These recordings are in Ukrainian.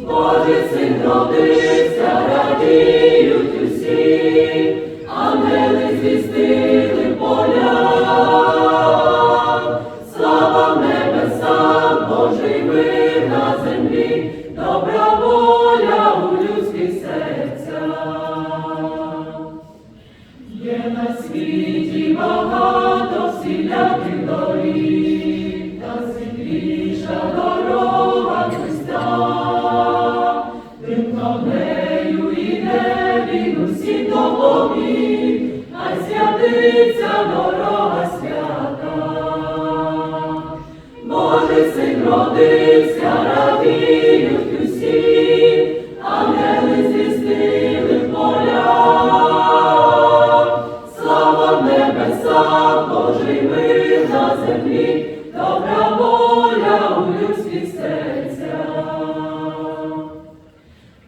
Божий син родився, радіють усі, добра воля у людських серцях. Є на світі багато всіляких доріг, та світліша дорога Христа. Тим, нею іде, він усім допоміг, хай святиться дорога свята. Божий син родився, на землі, добра воля у людських серцях.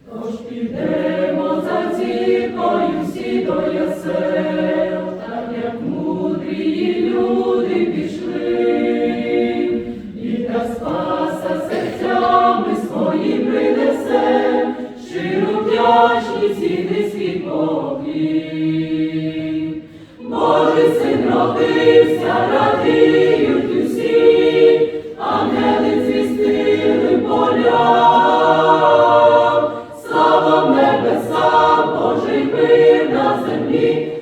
Тож підемо за зіркою всі до ясел, так як мудрі люди пішли, і для спаса серцями свої принесе, щиру вдячність і низький поклін. Божий син родився, радіють усі, ангели звістили поля. Слава небеса, Божий мир на землі,